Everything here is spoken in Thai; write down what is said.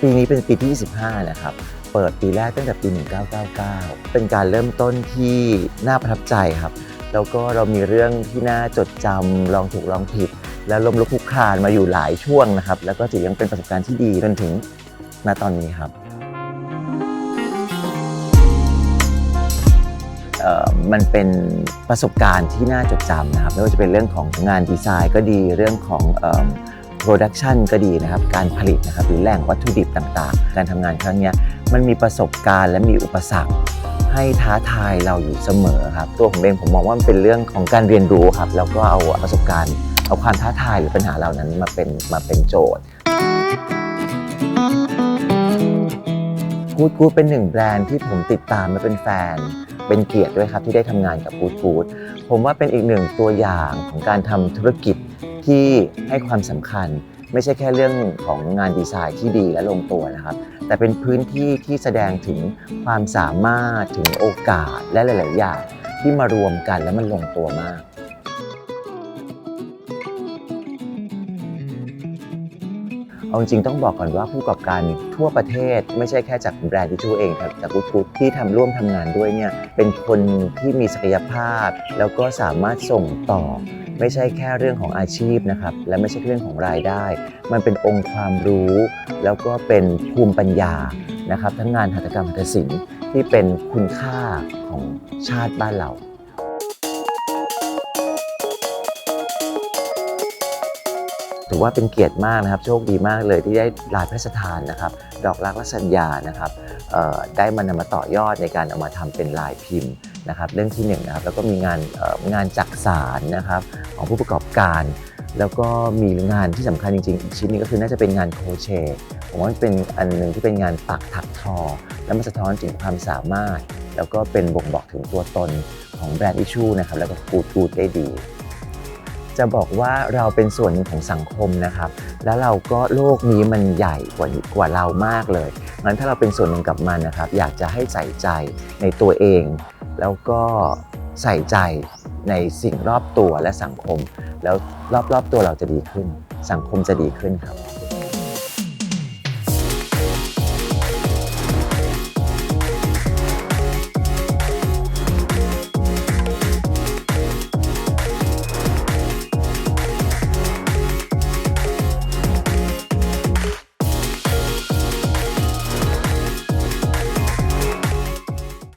ปีนี้เป็นปีที่ 25 นะครับ เปิดปีแรกตั้งแต่ปี 1999 เป็นการเริ่มต้นที่น่าประทับใจครับ แล้วก็เรามีเรื่องที่น่าจดจำลองถูกลองผิด และล้มลุกคลุกคลานมาอยู่หลายช่วงนะครับ แล้วก็ถือยังเป็นประสบการณ์ที่ดีจนถึงณตอนนี้ครับมันเป็นประสบการณ์ที่น่าจดจำนะครับไม่ว่าจะเป็นเรื่องของงานดีไซน์ก็ดีเรื่องของ โปรดักชันก็ดีนะครับ การผลิตนะครับหรือแหล่งวัตถุดิบต่างๆ การทำงานครั้งนี้มันมีประสบการณ์และมีอุปสรรค ให้ท้าทายเราอยู่เสมอครับ ตัวผมเองผมมองว่ามันเป็นเรื่องของการเรียนรู้ครับ แล้วก็เอาประสบการณ์ เอาความท้าทายหรือปัญหาเหล่านั้นมาเป็นมาเป็นโจทย์กูดกูดเป็นหนึ่งแบรนด์ที่ผมติดตามและเป็นแฟน เป็นเกียรติด้วยครับที่ได้ทำงานกับกูดกูดผมว่าเป็นอีกหนึ่งตัวอย่างของการทำธุรกิจ ที่ให้ความสำคัญ ไม่ใช่แค่เรื่องของงานดีไซน์ที่ดีและลงตัวนะครับ แต่เป็นพื้นที่ที่แสดงถึงความสามารถถึงโอกาสและหลาย ๆ อย่างที่มารวมกันแล้วมันลงตัวมากเอาจริงต้องบอกก่อนว่าผู้ประกอบการทั่วประเทศไม่ใช่แค่จากแบรนด์ทิชชูเองครับจากกูดกูดที่ทำร่วมทำงานด้วยเนี่ยเป็นคนที่มีศักยภาพ แล้วก็สามารถส่งต่อ ไม่ใช่แค่เรื่องของอาชีพนะครับ และไม่ใช่เรื่องของรายได้ มันเป็นองค์ความรู้ แล้วก็เป็นภูมิปัญญานะครับ ทั้งงานหัตถกรรมหัตถศิลป์ที่เป็นคุณค่าของชาติบ้านเรา ถือว่าเป็นเกียรติมากนะครับโชคดีมากเลยที่ได้ลายพระราชทานนะครับ ดอกรักและสัญญานะครับได้มานำมาต่อยอดในการเอามาทำเป็นลายพิมพ์นะครับเรื่องที่หนึ่งนะครับแล้วก็มีงานงานจักสารนะครับของผู้ประกอบการ แล้วก็มีงานที่สำคัญจริงๆอีกชิ้นนึงก็คือน่าจะเป็นงานโคเชผมว่าเป็นอันหนึ่งที่เป็นงานปักถักทอ แล้วมันสะท้อนถึงความสามารถ แล้วก็เป็นบ่งบอกถึงตัวตนของแบรนด์อิชชูนะครับแล้วก็กูดกูดได้ดี จะบอกว่าเราเป็นส่วนหนึ่งของสังคมนะครับ แล้วเราก็โลกนี้มันใหญ่กว่ากว่าเรามากเลยงั้นถ้าเราเป็นส่วนหนึ่งกับมันนะครับ อยากจะให้ใส่ใจในตัวเอง แล้วก็ใส่ใจในสิ่งรอบตัวและสังคม แล้วรอบๆตัวเราจะดีขึ้น สังคมจะดีขึ้นครับ